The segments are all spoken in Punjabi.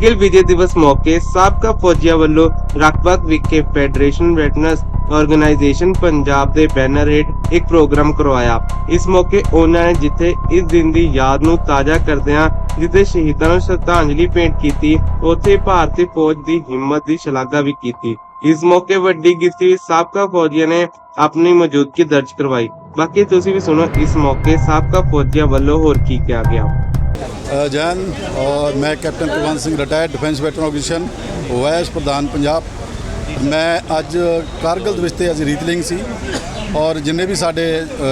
ਕਾਰਗਿਲ ਵਿਜੇ ਦਿਵਸ ਮੌਕੇ ਸਾਬਕਾ ਫੌਜੀਆਂ ਵੱਲੋਂ ਰਕਬਤ ਵਿਖੇ ਫੈਡਰੇਸ਼ਨ ਵੈਟਰਨਸ ਆਰਗੇਨਾਈਜੇਸ਼ਨ ਪੰਜਾਬ ਦੇ ਬੈਨਰ ਹੇਠ ਇੱਕ ਪ੍ਰੋਗਰਾਮ ਕਰਵਾਇਆ। ਇਸ ਮੌਕੇ ਉਹਨਾਂ ਨੇ ਜਿੱਥੇ ਇਸ ਦਿਨ ਦੀ ਯਾਦ ਨੂੰ ਤਾਜ਼ਾ ਕਰਦਿਆਂ ਜਿੱਥੇ ਸ਼ਹੀਦਾਂ ਨੂੰ ਸ਼ਰਧਾਂਜਲੀ ਭੇਂਟ ਕੀਤੀ, ਉੱਥੇ ਭਾਰਤੀ ਫੌਜ ਦੀ ਹਿੰਮਤ ਦੀ ਸ਼ਲਾਘਾ ਵੀ ਕੀਤੀ। ਇਸ ਮੌਕੇ ਵੱਡੀ ਗਿਣਤੀ ਵਿੱਚ ਸਾਬਕਾ ਫੌਜੀਆਂ ਨੇ ਆਪਣੀ ਮੌਜੂਦਗੀ ਦਰਜ ਕਰਵਾਈ। ਬਾਕੀ ਤੁਸੀਂ ਵੀ ਸੁਣੋ ਇਸ ਮੌਕੇ ਸਾਬਕਾ ਫੌਜੀਆਂ ਵੱਲੋਂ ਹੋਰ ਕੀ ਕਿਹਾ ਗਿਆ। ਜੈਨ ਔਰ ਮੈਂ captain Kulwant Singh retired defence veteran officer vice ਪ੍ਰਧਾਨ ਪੰਜਾਬ। ਮੈਂ ਅੱਜ ਕਾਰਗਿਲ ਵਿੱਚ ਤੇ ਅੱਜ ਰੀਤਲਿੰਗ ਸੀ ਔਰ ਜਿੰਨੇ ਵੀ ਸਾਡੇ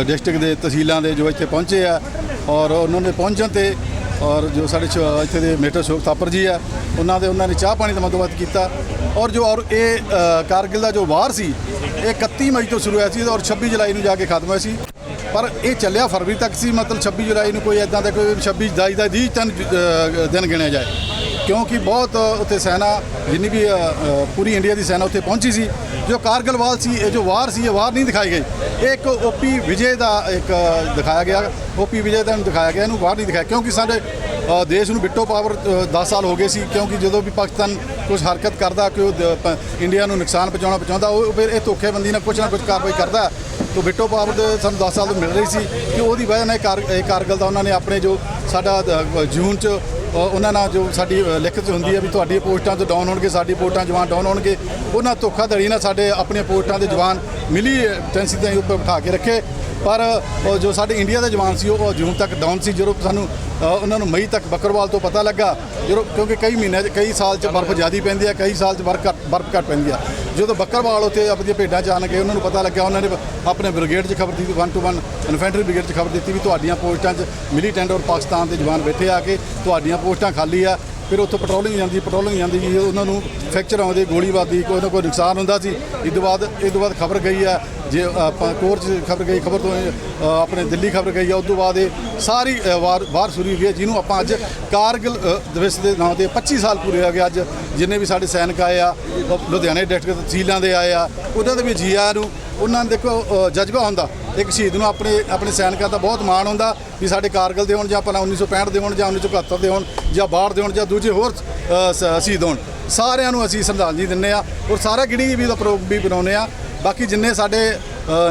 ਡਿਸਟ੍ਰਿਕਟ ਦੇ ਤਹਿਸੀਲਾਂ ਦੇ ਜੋ ਇੱਥੇ ਪਹੁੰਚੇ ਆ ਔਰ ਉਹਨਾਂ ਨੇ ਪਹੁੰਚਣ ਤੇ ਔਰ ਜੋ ਸਾਡੇ ਸ਼- ਇੱਥੇ ਦੇ ਮੇਟਰ ਸ਼ੋਕ ਥਾਪਰ ਜੀ ਆ, ਉਹਨਾਂ ਦੇ ਉਹਨਾਂ ਨੇ ਚਾਹ ਪਾਣੀ ਦਾ ਬੰਦੋਬਸਤ ਕੀਤਾ ਔਰ ਜੋ ਔਰ ਇਹ ਕਾਰਗਿਲ ਦਾ ਜੋ ਵਾਰ ਸੀ, ਇਹ 31 ਮਈ ਤੋਂ ਸ਼ੁਰੂ ਹੋਇਆ ਸੀ ਔਰ 26 ਜੁਲਾਈ ਨੂੰ ਜਾ ਕੇ ਖਤਮ ਹੋਇਆ ਸੀ। ਪਰ ਇਹ ਚੱਲਿਆ ਫਰਵਰੀ ਤੱਕ ਸੀ, ਮਤਲਬ 26 ਜੁਲਾਈ ਨੂੰ ਕੋਈ ਇਦਾਂ ਦਾ ਕੋਈ 26 ਜੁਲਾਈ ਦਾ ਦੀ ਤਿੰਨ ਦਿਨ ਗਿਣਿਆ ਜਾਏ। ਕਿਉਂਕਿ ਬਹੁਤ ਉੱਥੇ ਸੈਨਾ, ਜਿੰਨੀ ਵੀ ਪੂਰੀ ਇੰਡੀਆ ਦੀ ਸੈਨਾ ਉੱਥੇ ਪਹੁੰਚੀ ਸੀ, ਜੋ ਕਾਰਗਿਲ ਵਾਰ ਸੀ, ਇਹ ਜੋ ਵਾਰ ਸੀ, ਇਹ ਵਾਰ ਨਹੀਂ ਦਿਖਾਈ ਗਈ। ਇਹ ਇੱਕ ਓਪੀ ਵਿਜੇ ਦਾ ਇੱਕ ਦਿਖਾਇਆ ਗਿਆ ਓਪੀ ਵਿਜੇ ਦਾ ਦਿਖਾਇਆ ਗਿਆ, ਇਹਨੂੰ ਵਾਰ ਨਹੀਂ ਦਿਖਾਇਆ, ਕਿਉਂਕਿ ਸਾਡੇ ਦੇਸ਼ ਨੂੰ ਬਿੱਟੋ ਪਾਵਰ 10 ਸਾਲ ਹੋ ਗਏ ਸੀ, ਕਿਉਂਕਿ ਜਦੋਂ ਵੀ ਪਾਕਿਸਤਾਨ ਕੁਝ ਹਰਕਤ ਕਰਦਾ ਕਿ ਉਹ ਇੰਡੀਆ ਨੂੰ ਨੁਕਸਾਨ ਪਹੁੰਚਾਉਣਾ ਪਹੁੰਚਾਉਂਦਾ, ਉਹ ਫਿਰ ਇਹ ਧੋਖੇਬੰਦੀ ਨਾਲ ਕੁਝ ਨਾ ਕੁਝ ਕਾਰਵਾਈ ਕਰਦਾ। ਤੋ ਬਿੱਟੋ ਪਾਵਰ ਦੇ ਸਾਨੂੰ 10 ਸਾਲ ਤੋਂ ਮਿਲ ਰਹੀ ਸੀ ਕਿ ਉਹਦੀ ਵਜ੍ਹਾ ਨਾਲ ਇਹ ਕਾਰਗਲ ਦਾ ਉਹਨਾਂ ਨੇ ਆਪਣੇ ਜੋ ਸਾਡਾ ਜੂਨ ਚ ਉਹਨਾਂ ਨਾਲ ਜੋ ਸਾਡੀ ਲਿਖਤ ਹੁੰਦੀ ਹੈ ਵੀ ਤੁਹਾਡੀ ਪੋਸਟਾਂ ਤੋਂ ਡਾਊਨ ਹੋਣਗੇ, ਸਾਡੀ ਪੋਸਟਾਂ ਜਵਾਨ ਡਾਊਨ ਹੋਣਗੇ, ਉਹਨਾਂ ਧੋਖਾਧੜੀ ਨਾਲ ਸਾਡੇ ਆਪਣੀਆਂ ਪੋਸਟਾਂ ਦੇ ਜਵਾਨ ਮਿਲੀ ਟੈਂਸੀ 'ਤੇ ਉੱਪਰ ਬਿਠਾ ਕੇ ਰੱਖੇ। ਪਰ ਜੋ ਸਾਡੇ ਇੰਡੀਆ ਦੇ ਜਵਾਨ ਸੀ, ਉਹ ਜੂਨ ਤੱਕ ਡਾਊਨ ਸੀ, ਜਦੋਂ ਸਾਨੂੰ ਉਹਨਾਂ ਨੂੰ ਮਈ ਤੱਕ ਬੱਕਰਵਾਲ ਤੋਂ ਪਤਾ ਲੱਗਾ, ਜਦੋਂ ਕਿਉਂਕਿ ਕਈ ਮਹੀਨਿਆਂ 'ਚ, ਕਈ ਸਾਲ 'ਚ ਬਰਫ਼ ਜ਼ਿਆਦੀ ਪੈਂਦੀ ਹੈ, ਕਈ ਸਾਲ 'ਚ ਬਰਫ਼ ਘੱਟ ਬਰਫ਼ ਘੱਟ ਪੈਂਦੀ ਆ ਜਦੋਂ ਬੱਕਰਵਾਲ ਉੱਥੇ ਆਪਣੀਆਂ ਭੇਡਾਂ ਚਾਣ ਗਏ, ਉਹਨਾਂ ਨੂੰ ਪਤਾ ਲੱਗਾ ਉਹਨਾਂ ਨੇ ਆਪਣੇ ਬ੍ਰਿਗੇਡ 'ਚ ਖਬਰ ਦਿੱਤੀ 1 ਟੂ 1 ਇਨਫੈਂਟਰੀ ਬ੍ਰਿਗੇਡ 'ਚ ਖਬਰ ਦਿੱਤੀ ਵੀ ਤੁਹਾਡੀਆਂ ਪੋਸਟਾਂ 'ਚ ਮਿਲੀਟੈਂਟ ਔਰ ਪਾਕਿਸਤਾਨ ਦੇ ਜਵਾਨ ਬੈਠੇ ਆ ਕੇ, ਤੁਹਾਡੀਆਂ ਪੋਸਟਾਂ ਖਾਲੀ ਆ। ਫਿਰ ਉੱਥੋਂ ਪੈਟਰੋਲਿੰਗ ਜਾਂਦੀ ਪੈਟਰੋਲਿੰਗ ਜਾਂਦੀ, ਜੀ, ਉਹਨਾਂ ਨੂੰ ਫ੍ਰੈਕਚਰ ਆਉਂਦੇ ਗੋਲੀ ਕੋਈ ਨਾ ਕੋਈ ਨੁਕਸਾਨ ਹੁੰਦਾ ਸੀ। ਇਸ ਤੋਂ ਬਾਅਦ ਇਸ ਤੋਂ ਬਾਅਦ ਖਬਰ ਗਈ ਆ ਜੇ ਆਪਾਂ ਕੋਰ 'ਚ ਖਬਰ ਗਈ ਖਬਰ ਤੋਂ ਆਪਣੇ ਦਿੱਲੀ ਖਬਰ ਗਈ ਆ ਉਸ ਤੋਂ ਬਾਅਦ ਇਹ ਸਾਰੀ ਅ, ਵਾਰ ਵਾਰ ਸ਼ੁਰੂ ਹੋਈ ਹੈ ਜਿਹਨੂੰ ਆਪਾਂ ਅੱਜ ਕਾਰਗਿਲ ਦਿਵਸ ਦੇ ਨਾਂ ਤੇ 25 ਸਾਲ ਪੂਰੇ ਹੋ ਗਏ ਅੱਜ ਜਿੰਨੇ ਵੀ ਸਾਡੇ ਸੈਨਿਕ ਆਏ ਆ ਲੁਧਿਆਣੇ ਡਿਸਟ੍ਰਿਕਟ ਤਹਿਸੀਲਾਂ ਦੇ ਆਏ ਆ ਉਹਨਾਂ ਦੇ ਵੀ ਜੀ ਆਇਆਂ ਨੂੰ ਉਹਨਾਂ ਨੂੰ ਦੇਖੋ ਜਜ਼ਬਾ ਹੁੰਦਾ ਇੱਕ ਸ਼ਹੀਦ ਨੂੰ ਆਪਣੇ ਆਪਣੇ ਸੈਨਿਕਾਂ ਦਾ ਬਹੁਤ ਮਾਣ ਹੁੰਦਾ ਵੀ ਸਾਡੇ ਕਾਰਗਿਲ ਦੇ ਹੋਣ ਜਾਂ ਪਹਿਲਾਂ 1965 ਦੇ ਹੋਣ ਜਾਂ 1971 ਦੇ ਹੋਣ ਜਾਂ ਬਾਹਰ ਦੇ ਹੋਣ ਜਾਂ ਦੂਜੇ ਹੋਰ ਸ਼ਹੀਦ ਹੋਣ। ਸਾਰਿਆਂ ਨੂੰ ਅਸੀਂ ਸ਼ਰਧਾਂਜਲੀ ਦਿੰਨੇ ਆ ਔਰ ਸਾਰਾ ਗਿਣੀ ਵੀ ਦਾ ਪ੍ਰੋਗ ਵੀ ਬਣਾਉਂਦੇ ਆ। ਬਾਕੀ ਜਿੰਨੇ ਸਾਡੇ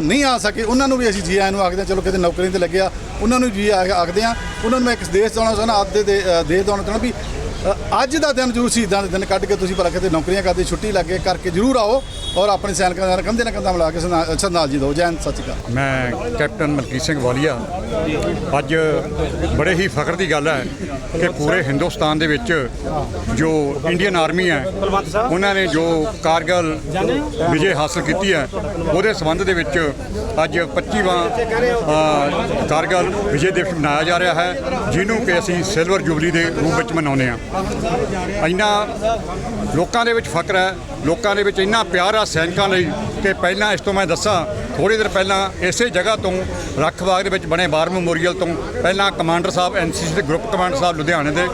ਨਹੀਂ ਆ ਸਕੇ, ਉਹਨਾਂ ਨੂੰ ਵੀ ਅਸੀਂ ਜੀ ਆਇਆਂ ਨੂੰ ਆਖਦੇ ਹਾਂ, ਚਲੋ ਕਿਤੇ ਨੌਕਰੀ ਤੇ ਲੱਗਿਆ ਉਹਨਾਂ ਨੂੰ ਜੀ ਆਖਦੇ ਹਾਂ। ਉਹਨਾਂ ਨੂੰ ਮੈਂ ਇੱਕ ਦੇਸ਼ ਚਾਹੁੰਦਾ ਚਾਹੁੰਦਾ ਅੱਜ ਦੇ ਦੇਸ਼ ਦਾ ਚਾਹੁੰਦਾ ਵੀ ਅੱਜ ਦਾ ਦਿਨ ਜ਼ਰੂਰ ਸ਼ਹੀਦਾਂ ਦੇ ਦਿਨ ਕੱਢ ਕੇ ਤੁਸੀਂ ਭਲਾ ਕਿਤੇ ਨੌਕਰੀਆਂ ਕਰਦੇ, ਛੁੱਟੀ ਲੱਗੇ ਕਰਕੇ ਜ਼ਰੂਰ ਆਓ ਔਰ ਆਪਣੇ ਸੈਨਿਕਾਂ ਨਾਲ ਕੰਧੇ ਨਾਲ ਕੰਧਾ ਮਿਲਾ ਕੇ ਸ਼ਰਧਾ- ਜੀ ਦਿਓ ਜੈਨ ਸਤਿ ਸ਼੍ਰੀ ਅਕਾਲ। ਮੈਂ ਕੈਪਟਨ ਮਲਕੀਤ ਸਿੰਘ ਵਾਲੀਆ, ਅੱਜ ਬੜੇ ਹੀ ਫਖਰ ਦੀ ਗੱਲ ਹੈ ਕਿ ਪੂਰੇ ਹਿੰਦੁਸਤਾਨ ਦੇ ਵਿੱਚ ਜੋ ਇੰਡੀਅਨ ਆਰਮੀ ਹੈ ਉਹਨਾਂ ਨੇ ਜੋ ਕਾਰਗਲ ਵਿਜੇ ਹਾਸਲ ਕੀਤੀ ਹੈ ਉਹਦੇ ਸੰਬੰਧ ਦੇ ਵਿੱਚ ਅੱਜ 25ਵਾਂ ਅ, ਕਾਰਗਲ ਵਿਜੇ ਦਿਵਸ ਮਨਾਇਆ ਜਾ ਰਿਹਾ ਹੈ ਜਿਹਨੂੰ ਕਿ ਅਸੀਂ ਸਿਲਵਰ ਜੁਬਲੀ ਦੇ ਰੂਪ ਵਿੱਚ ਮਨਾਉਂਦੇ ਹਾਂ। ਇੰਨਾ ਲੋਕਾਂ ਦੇ ਵਿੱਚ ਫਕਰ ਹੈ ਲੋਕਾਂ ਦੇ ਵਿੱਚ ਇੰਨਾ ਪਿਆਰ ਆ ਸੈਨਿਕਾਂ ਲਈ ਕਿ ਪਹਿਲਾਂ ਇਸ ਤੋਂ ਮੈਂ ਦੱਸਾਂ ਥੋੜੀ ਦੇਰ ਪਹਿਲਾਂ ਇਸੇ ਜਗ੍ਹਾ ਤੋਂ ਰੱਖਬਾਗ ਦੇ ਵਿੱਚ ਬਣੇ ਬਾਰ ਮੈਮੋਰੀਅਲ ਤੋਂ ਪਹਿਲਾਂ ਕਮਾਂਡਰ ਸਾਹਿਬ ਐਨਸੀਸੀ ਦੇ ਗਰੁੱਪ ਕਮਾਂਡਰ ਸਾਹਿਬ ਲੁਧਿਆਣੇ ਦੇ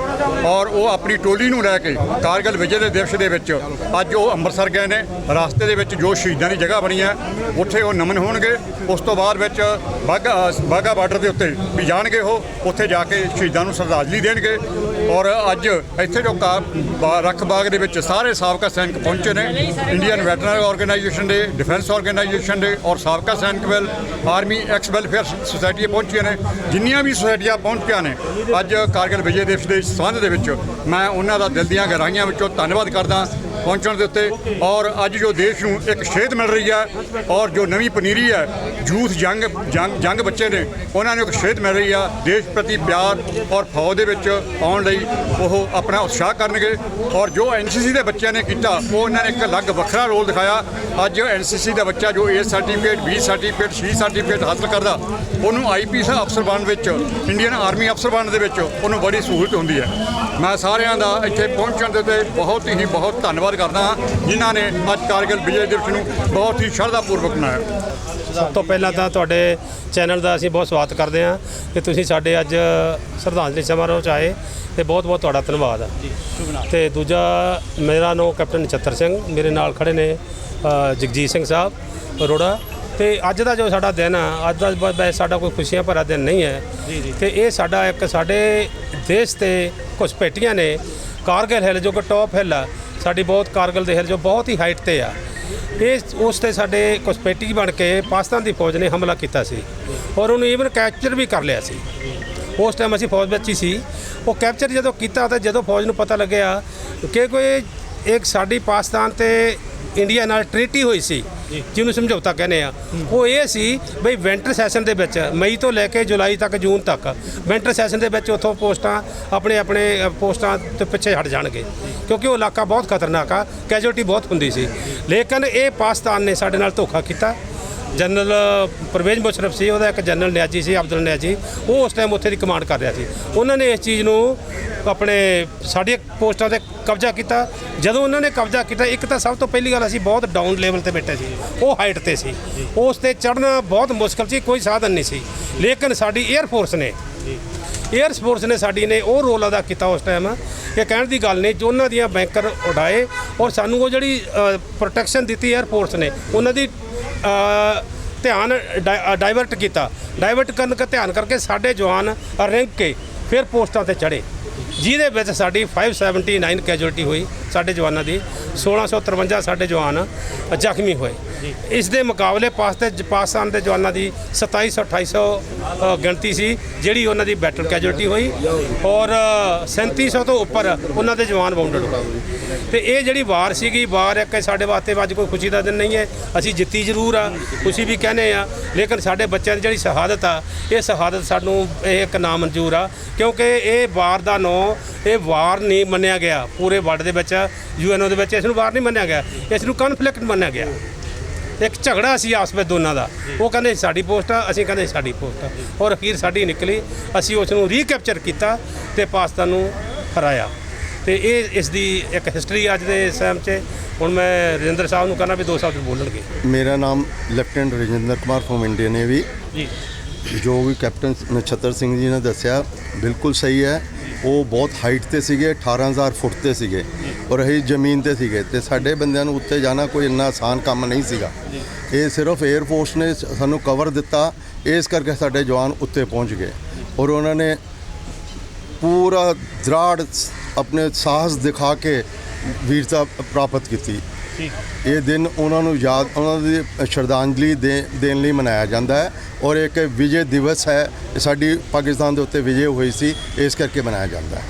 ਔਰ ਉਹ ਆਪਣੀ ਟੋਲੀ ਨੂੰ ਲੈ ਕੇ ਕਾਰਗਲ ਵਿਜੇ ਦੇ ਦਿਵਸ ਦੇ ਵਿੱਚ ਅੱਜ ਉਹ ਅੰਮ੍ਰਿਤਸਰ ਗਏ ਨੇ। ਰਸਤੇ ਦੇ ਵਿੱਚ ਜੋ ਸ਼ਹੀਦਾਂ ਦੀ ਜਗ੍ਹਾ ਬਣੀ ਹੈ, ਉੱਥੇ ਉਹ ਨਮਨ ਹੋਣਗੇ। ਉਸ ਤੋਂ ਬਾਅਦ ਵਿੱਚ ਬਾਗਾ ਬਾਗਾ ਬਾਰਡਰ ਦੇ ਉੱਤੇ ਵੀ ਜਾਣਗੇ ਉਹ। ਉੱਥੇ ਜਾ ਕੇ ਸ਼ਹੀਦਾਂ ਨੂੰ ਸ਼ਰਧਾਂਜਲੀ ਦੇਣਗੇ। ਔਰ ਅੱਜ ਇੱਥੇ ਜੋ ਕਾ- ਬਾ- ਰੱਖ ਬਾਗ ਦੇ ਵਿੱਚ ਸਾਰੇ ਸਾਬਕਾ ਸੈਨਿਕ ਪਹੁੰਚੇ ਨੇ। ਇੰਡੀਅਨ ਵੈਟਰਨਰੀ ਆਰਗੇਨਾਈਜੇਸ਼ਨ ਦੇ, ਡਿਫੈਂਸ ਆਰਗੇਨਾਈਜੇਸ਼ਨ ਦੇ ਔਰ ਸਾਬਕਾ ਸੈਨਿਕ well army ex welfare society ਪਹੁੰਚੀਆਂ ਨੇ। ਜਿੰਨੀਆਂ ਵੀ ਸੁਸਾਇਟੀਆਂ ਪਹੁੰਚੀਆਂ ਨੇ, ਅੱਜ ਕਾਰਗਿਲ ਵਿਜੇ ਦਿਵਸ ਦੇ ਸੰਬੰਧ ਦੇ ਵਿੱਚ ਮੈਂ ਉਹਨਾਂ ਦਾ ਦਿਲ ਦੀਆਂ ਗਹਿਰਾਈਆਂ ਵਿੱਚੋਂ ਧੰਨਵਾਦ ਕਰਦਾ। ਪਹੁੰਚਣ ਦੇ ਉੱਤੇ ਔਰ ਅੱਜ ਜੋ ਦੇਸ਼ ਨੂੰ ਇੱਕ ਸ਼ੇਧ ਮਿਲ ਰਹੀ ਹੈ ਔਰ ਜੋ ਨਵੀਂ ਪਨੀਰੀ ਹੈ ਜੂਥ ਜੰਗ ਜੰਗ ਜੰਗ ਬੱਚੇ ਨੇ, ਉਹਨਾਂ ਨੂੰ ਇੱਕ ਸ਼ੇਧ ਮਿਲ ਰਹੀ ਆ, ਦੇਸ਼ ਪ੍ਰਤੀ ਪਿਆਰ ਔਰ ਫੌਜ ਦੇ ਵਿੱਚ ਆਉਣ ਲਈ ਉਹ ਆਪਣਾ ਉਤਸ਼ਾਹ ਕਰਨਗੇ ਔਰ ਜੋ ਐਨਸੀਸੀ ਦੇ ਬੱਚਿਆਂ ਨੇ ਕੀਤਾ, ਉਹ ਉਹਨਾਂ ਨੇ ਇੱਕ ਅਲੱਗ ਵੱਖਰਾ ਰੋਲ ਦਿਖਾਇਆ। ਅੱਜ ਐਨਸੀਸੀ ਦਾ ਬੱਚਾ ਜੋ A certificate B certificate C certificate ਹਾਸਲ ਕਰਦਾ, ਉਹਨੂੰ ਆਈਪੀਐਸ ਅਫਸਰ ਬਣਨ ਵਿੱਚ ਇੰਡੀਅਨ ਆਰਮੀ ਅਫਸਰ ਬਣਨ ਦੇ ਵਿੱਚ ਉਹਨੂੰ ਬੜੀ ਸਹੂਲਤ ਹੁੰਦੀ ਹੈ। ਮੈਂ ਸਾਰਿਆਂ ਦਾ ਇੱਥੇ ਪਹੁੰਚਣ ਦੇ ਉੱਤੇ ਬਹੁਤ ਹੀ ਬਹੁਤ ਧੰਨਵਾਦ ਕਰਦਾ ਹਾਂ ਜਿਨ੍ਹਾਂ ਨੇ ਅੱਜ ਕਾਰਗਿਲ ਵਿਜੇ ਦਿਵਸ ਨੂੰ ਬਹੁਤ ਹੀ ਸ਼ਰਧਾਪੂਰਵਕ ਮਨਾਇਆ। ਸਭ ਤੋਂ ਪਹਿਲਾਂ ਤਾਂ ਤੁਹਾਡੇ ਚੈਨਲ ਦਾ ਅਸੀਂ ਬਹੁਤ ਸਵਾਗਤ ਕਰਦੇ ਹਾਂ ਕਿ ਤੁਸੀਂ ਸਾਡੇ ਅੱਜ ਸ਼ਰਧਾਂਜਲੀ ਸਮਾਰੋਹ 'ਚ ਆਏ ਤੇ ਬਹੁਤ ਬਹੁਤ ਤੁਹਾਡਾ ਧੰਨਵਾਦ ਹੈ ਤੇ ਦੂਜਾ ਮੇਰਾ ਨਾਮ ਕੈਪਟਨ ਨਛੱਤਰ ਸਿੰਘ ਮੇਰੇ ਨਾਲ ਖੜੇ ਨੇ ਜਗਜੀਤ ਸਿੰਘ ਸਾਹਿਬ ਅਰੋੜਾ ਤੇ ਅੱਜ ਦਾ ਜੋ ਸਾਡਾ ਦਿਨ ਆ ਅੱਜ ਦਾ ਬ- ਸਾਡਾ ਕੋਈ ਖੁਸ਼ੀਆਂ ਭਰਾ ਦਿਨ ਨਹੀਂ ਹੈ। ਤੇ ਇਹ ਸਾਡਾ ਇੱਕ ਸਾਡੇ ਦੇਸ਼ ਤੇ ਕੁਝ ਭੇਟੀਆਂ ਨੇ ਕਾਰਗਿਲ ਹਿੱਲ ਜੋ ਕਿ ਟੌਪ ਹਿੱਲ ਆ ਸਾਡੀ ਬਹੁਤ ਕਾਰਗਿਲ ਦੇ ਹਿੱਲ ਜੋ ਬਹੁਤ ਹੀ ਹਾਈਟ ਤੇ ਆ। ਇਹ ਉਸ ਤੇ ਸਾਡੇ ਕੁਸਪੇਟੀ ਬਣ ਕੇ ਪਾਕਿਸਤਾਨ ਦੀ ਫੌਜ ਨੇ ਹਮਲਾ ਕੀਤਾ ਸੀ। ਔਰ ਉਹਨੂੰ ਈਵਨ ਕੈਪਚਰ ਵੀ ਕਰ ਲਿਆ ਸੀ। ਉਸ ਟਾਈਮ ਅਸੀਂ ਫੌਜ ਵਿੱਚ ਹੀ ਸੀ। ਉਹ ਕੈਪਚਰ ਜਦੋਂ ਕੀਤਾ ਤਾਂ ਜਦੋਂ ਫੌਜ ਨੂੰ ਪਤਾ ਲੱਗਿਆ ਕਿ ਕੋਈ ਇੱਕ ਸਾਡੀ ਪਾਕਿਸਤਾਨ ਤੇ ਇੰਡੀਆ ਨਾਲ ਟ੍ਰੀਟੀ ਹੋਈ ਸੀ ਜਿਹਨੂੰ ਸਮਝੌਤਾ ਕਹਿੰਦੇ ਆ। ਉਹ ਇਹ ਸੀ ਬਈ ਵਿੰਟਰ ਸੈਸ਼ਨ ਦੇ ਵਿੱਚ, ਮਈ ਤੋਂ ਲੈ ਕੇ ਜੁਲਾਈ ਤੱਕ, ਜੂਨ ਤੱਕ ਵਿੰਟਰ ਸੈਸ਼ਨ ਦੇ ਵਿੱਚ ਉੱਥੋਂ ਪੋਸਟਾਂ ਆਪਣੇ ਆਪਣੇ ਪੋਸਟਾਂ ਤੋਂ ਪਿੱਛੇ ਹਟ ਜਾਣਗੇ। ਕਿਉਂਕਿ ਉਹ ਇਲਾਕਾ ਬਹੁਤ ਖਤਰਨਾਕ ਆ ਕੈਜੁਅਲਟੀ ਬਹੁਤ ਹੁੰਦੀ ਸੀ। ਲੇਕਿਨ ਇਹ ਪਾਕਿਸਤਾਨ ਨੇ ਸਾਡੇ ਨਾਲ ਧੋਖਾ ਕੀਤਾ। ਜਨਰਲ ਪ੍ਰਵੇਜ ਮੁਸ਼ਰਫ ਸੀ, ਉਹਦਾ ਇੱਕ ਜਨਰਲ ਨਿਆਜੀ ਸੀ, ਅਬਦੁਲ ਨਿਆਜੀ। ਉਹ ਉਸ ਟਾਈਮ ਉੱਥੇ ਦੀ ਕਮਾਂਡ ਕਰ ਰਿਹਾ ਸੀ। ਉਹਨਾਂ ਨੇ ਇਸ ਚੀਜ਼ ਨੂੰ ਆਪਣੇ ਸਾਡੀ ਪੋਸਟਾਂ ਤੇ ਕਬਜ਼ਾ ਕੀਤਾ। ਜਦੋਂ ਉਹਨਾਂ ਨੇ ਕਬਜ਼ਾ ਕੀਤਾ, ਇੱਕ ਤਾਂ ਸਭ ਤੋਂ ਪਹਿਲੀ ਗੱਲ ਅਸੀਂ ਬਹੁਤ ਡਾਊਨ ਲੈਵਲ ਤੇ ਬੈਠੇ ਸੀ। ਉਹ ਹਾਈਟ ਤੇ ਸੀ। ਉਸ ਤੇ ਚੜਨਾ ਬਹੁਤ ਮੁਸ਼ਕਲ ਸੀ, ਕੋਈ ਸਾਧਨ ਨਹੀਂ ਸੀ। ਲੇਕਿਨ ਸਾਡੀ 에ਅਰ ਫੋਰਸ ਨੇ 에ਅਰ ਫੋਰਸ ਨੇ ਸਾਡੀ ਨੇ ਉਹ ਰੋਲ ਅਦਾ ਕੀਤਾ ਉਸ ਟਾਈਮ ਕਿ ਕਹਿਣ ਦੀ ਗੱਲ ਨਹੀਂ ਜੋ ਉਹਨਾਂ ਦੀਆਂ ਬੈਂਕਰ ਉਡਾਏ ਔਰ ਸਾਨੂੰ ਉਹ ਜਿਹੜੀ ਪ੍ਰੋਟੈਕਸ਼ਨ ਦਿੱਤੀ 에ਅਰ ਫੋਰਸ ਨੇ, ਉਹਨਾਂ ਦੀ ਧਿਆਨ ਡਾਇ- ਡਾਇਵਰਟ ਕੀਤਾ। ਡਾਇਵਰਟ ਕਰਨ ਦਾ ਧਿਆਨ ਕਰਕੇ ਸਾਡੇ ਜਵਾਨ ਰਿੰਕ ਕੇ ਫਿਰ ਪੋਸਟਾਂ ਤੇ ਚੜੇ ਜਿਹਦੇ ਵਿੱਚ ਸਾਡੀ 579 ਕੈਜੁਅਲਟੀ ਹੋਈ। ਸਾਡੇ ਜਵਾਨਾਂ ਦੀ 1653 ਸਾਡੇ ਜਵਾਨ ਜ਼ਖਮੀ ਹੋਏ। ਇਸ ਦੇ ਮੁਕਾਬਲੇ ਪਾਸ ਤੇ ਪਾਕਿਸਤਾਨ ਦੇ ਜਵਾਨਾਂ ਦੀ 2700 2800 ਅ, ਗਿਣਤੀ ਸੀ ਜਿਹੜੀ ਉਹਨਾਂ ਦੀ ਬੈਟਲ ਕੈਜੁਅਲਟੀ ਹੋਈ ਔਰ ਅ, 3700 ਤੋਂ ਉੱਪਰ ਉਹਨਾਂ ਦੇ ਜਵਾਨ ਵਾਉਂਡਡ ਹੋਏ। ਤੇ ਇਹ ਜਿਹੜੀ ਵਾਰ ਸੀਗੀ ਵਾਰ ਇੱਕ ਸਾਡੇ ਵਾਸਤੇ ਅੱਜ ਕੋਈ ਖੁਸ਼ੀ ਦਾ ਦਿਨ ਨਹੀਂ ਹੈ। ਅਸੀਂ ਜਿੱਤੀ ਜ਼ਰੂਰ ਆ ਖੁਸ਼ੀ ਵੀ ਕਹਿੰਦੇ ਆ ਲੇਕਿਨ ਸਾਡੇ ਬੱਚਿਆਂ ਦੀ ਜਿਹੜੀ ਸ਼ਹਾਦਤ ਆ ਇਹ ਸ਼ਹਾਦਤ ਸਾਨੂੰ ਇਹ ਇੱਕ ਨਾ ਮਨਜ਼ੂਰ ਆ ਕਿਉਂਕਿ ਇਹ ਵਾਰ ਦਾ ਨਾਂ ਇਹ ਵਾਰ ਨਹੀਂ ਮੰਨਿਆ ਗਿਆ ਪੂਰੇ ਵਰਲਡ ਦੇ ਵਿੱਚ। ਯੂਐਨਓ ਦੇ ਵਿੱਚ ਇਸ ਨੂੰ ਵਾਰ ਨਹੀਂ ਮੰਨਿਆ ਗਿਆ। ਇਸ ਨੂੰ ਕਨਫਲਿਕਟ ਮੰਨਿਆ ਗਿਆ। ਇੱਕ ਝਗੜਾ ਸੀ ਆਪਸ ਵਿੱਚ ਦੋਨਾਂ ਦਾ। ਉਹ ਕਹਿੰਦੇ ਸਾਡੀ ਪੋਸਟ ਆ ਅਸੀਂ ਕਹਿੰਦੇ ਸਾਡੀ ਪੋਸਟ ਆ। ਔਰ ਅਖੀਰ ਸਾਡੀ ਨਿਕਲੀ। ਅਸੀਂ ਉਸ ਨੂੰ ਰੀਕੈਪਚਰ ਕੀਤਾ ਤੇ ਪਾਕਿਸਤਾਨ ਨੂੰ ਹਰਾਇਆ। ਤੇ ਇਹ ਇਸ ਦੀ ਇੱਕ ਹਿਸਟਰੀ ਅੱਜ ਦੇ ਟਾਈਮ 'ਚ। ਹੁਣ ਮੈਂ ਰਜਿੰਦਰ ਸਾਹਿਬ ਨੂੰ ਕਹਿੰਦਾ ਵੀ ਦੋ ਸ਼ਬਦ ਬੋਲਣਗੇ। ਮੇਰਾ ਨਾਮ lieutenant Rajinder Kumar from Indian navy ji. ਜੋ ਵੀ ਕੈਪਟਨ ਨਛੱਤਰ ਸਿੰਘ ਜੀ ਨੇ ਦੱਸਿਆ ਬਿਲਕੁਲ ਸਹੀ ਹੈ। ਉਹ ਬਹੁਤ ਹਾਈਟ ਤੇ ਸੀਗੇ 18000 ਫੁੱਟ ਤੇ ਸੀਗੇ। ਔਰ ਅਸੀਂ ਜ਼ਮੀਨ ਤੇ ਸੀਗੇ ਤੇ ਸਾਡੇ ਬੰਦਿਆਂ ਨੂੰ ਉੱਤੇ ਜਾਣਾ ਕੋਈ ਇੰਨਾ ਆਸਾਨ ਕੰਮ ਨਹੀਂ ਸੀਗਾ। ਇਹ ਸਿਰਫ 에ਅਰ ਫੋਰਸ ਨੇ ਸਾਨੂੰ ਕਵਰ ਦਿੱਤਾ। ਇਸ ਕਰਕੇ ਸਾਡੇ ਜਵਾਨ ਉੱਤੇ ਪਹੁੰਚ ਗਏ। ਔਰ ਉਹਨਾਂ ਨੇ ਪੂਰਾ ਦਰਾੜ ਆਪਣੇ ਸਾਹਸ ਦਿਖਾ ਕੇ ਵੀਰਤਾ ਪ੍ਰਾਪਤ ਕੀਤੀ। ਇਹ ਦਿਨ ਉਹਨਾਂ ਨੂੰ ਯਾਦ ਉਹਨਾਂ ਦੀ ਸ਼ਰਧਾਂਜਲੀ ਦੇ ਦੇਣ ਲਈ ਮਨਾਇਆ ਜਾਂਦਾ ਹੈ। ਔਰ ਇੱਕ ਵਿਜੇ ਦਿਵਸ ਹੈ। ਇਹ ਸਾਡੀ ਪਾਕਿਸਤਾਨ ਦੇ ਉੱਤੇ ਵਿਜੇ ਹੋਈ ਸੀ। ਇਸ ਕਰਕੇ ਮਨਾਇਆ ਜਾਂਦਾ ਹੈ।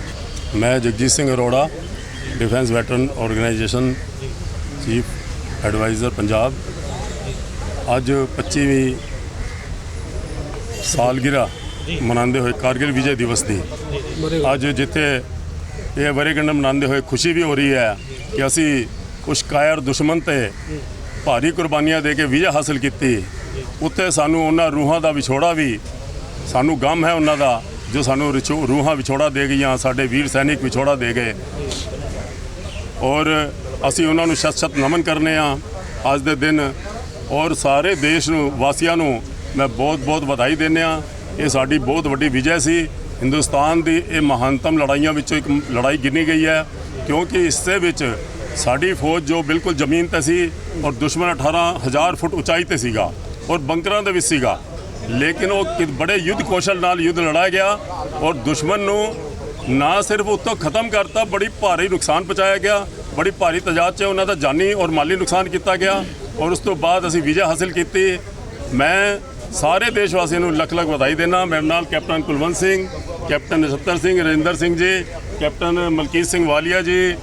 ਮੈਂ Jagjit Singh Arora. Defence veteran organisation chief adviser Punjab ਅੱਜ 25ਵੀਂ ਸਾਲਗਿਰਾ ਮਨਾਉਂਦੇ ਹੋਏ ਕਾਰਗਿਲ ਵਿਜੇ ਦਿਵਸ ਦੀ। ਅੱਜ ਜਿੱਥੇ ਇਹ ਵਰੇਗੰਢ ਮਨਾਉਂਦੇ ਹੋਏ ਖੁਸ਼ੀ ਵੀ ਹੋ ਰਹੀ ਹੈ ਕਿ ਅਸੀਂ ਉਸ ਕਾਇਰ ਦੁਸ਼ਮਣ ਤੇ ਭਾਰੀ ਕੁਰਬਾਨੀਆਂ ਦੇ ਕੇ ਵਿਜੇ ਹਾਸਲ ਕੀਤੀ। ਉੱਥੇ ਸਾਨੂੰ ਉਹਨਾਂ ਰੂਹਾਂ ਦਾ ਵਿਛੋੜਾ ਵੀ ਸਾਨੂੰ ਗਮ ਹੈ ਉਹਨਾਂ ਦਾ ਜੋ ਸਾਨੂੰ ਰੂਹਾਂ ਵਿਛੋੜਾ ਦੇ ਗਈਆਂ ਸਾਡੇ ਵੀਰ ਸੈਨਿਕ ਵਿਛੋੜਾ ਦੇ ਗਏ। ਔਰ ਅਸੀਂ ਉਹਨਾਂ ਨੂੰ ਸ਼ਤ ਸ਼ਤ ਨਮਨ ਕਰਨੇ ਆ ਅੱਜ ਦੇ ਦਿਨ। ਔਰ ਸਾਰੇ ਦੇਸ਼ ਨੂੰ, ਵਾਸੀਆਂ ਨੂੰ ਮੈਂ ਬਹੁਤ ਬਹੁਤ ਵਧਾਈ ਦਿੰਦੇ ਆ। ਇਹ ਸਾਡੀ ਬਹੁਤ ਵੱਡੀ ਵਿਜੈ ਸੀ। ਹਿੰਦੁਸਤਾਨ ਦੀ ਇਹ ਮਹਾਨਤਮ ਲੜਾਈਆਂ ਵਿੱਚੋਂ ਇੱਕ ਲੜਾਈ ਗਿਣੀ ਗਈ ਹੈ। ਕਿਉਂਕਿ ਇਸ ਦੇ ਵਿੱਚ ਸਾਡੀ ਫੌਜ ਜੋ ਬਿਲਕੁਲ ਜ਼ਮੀਨ ਤੇ ਸੀ ਔਰ ਦੁਸ਼ਮਣ 18000 ਫੁੱਟ ਉਚਾਈ ਤੇ ਸੀਗਾ ਔਰ ਬੰਕਰਾਂ ਦੇ ਵਿੱਚ ਸੀਗਾ। ਲੇਕਿਨ ਉਹ ਬੜੇ ਯੁੱਧ ਕੌਸ਼ਲ ਨਾਲ ਯੁੱਧ ਲੜਾਇਆ ਗਿਆ ਔਰ ਦੁਸ਼ਮਣ ਨੂੰ ਨਾ ਸਿਰਫ ਉੱਤੋਂ ਖਤਮ ਕਰਤਾ ਬੜੀ ਭਾਰੀ ਨੁਕਸਾਨ ਪਹੁੰਚਾਇਆ ਗਿਆ। ਬੜੀ ਭਾਰੀ ਤਜਾਦ 'ਚ ਉਹਨਾਂ ਦਾ ਜਾਨੀ ਔਰ ਮਾਲੀ ਨੁਕਸਾਨ ਕੀਤਾ ਗਿਆ ਔਰ ਉਸ ਤੋਂ ਬਾਅਦ ਅਸੀਂ ਵਿਜੇ ਹਾਸਲ ਕੀਤੀ। ਮੈਂ ਸਾਰੇ ਦੇਸ਼ ਵਾਸੀਆਂ ਨੂੰ ਲੱਖ ਲੱਖ ਵਧਾਈ ਦੇਣਾ ਮੇਰੇ ਨਾਲ captain Kulwant Singh captain Nachhattar Singh Rajinder Singh ji captain Malkit Singh Walia ਜੀ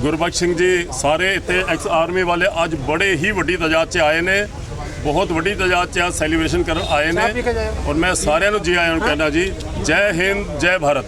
ਗੁਰਬਖਸ਼ ਸਿੰਘ ਜੀ ਸਾਰੇ ਇੱਥੇ ਐਕਸ ਆਰਮੀ ਵਾਲੇ ਅੱਜ ਬੜੇ ਹੀ ਵੱਡੀ ਤਜਾਦ 'ਚ ਆਏ ਨੇ। ਬਹੁਤ ਵੱਡੀ ਤਜਾਦ 'ਚ ਸੈਲੀਬ੍ਰੇਸ਼ਨ ਕਰਨ ਆਏ ਨੇ। ਔਰ ਮੈਂ ਸਾਰਿਆਂ ਨੂੰ ਜੀ ਆਇਆਂ ਨੂੰ ਕਹਿਣਾ ਜੀ ਜੈ ਹਿੰਦ ਜੈ ਭਾਰਤ।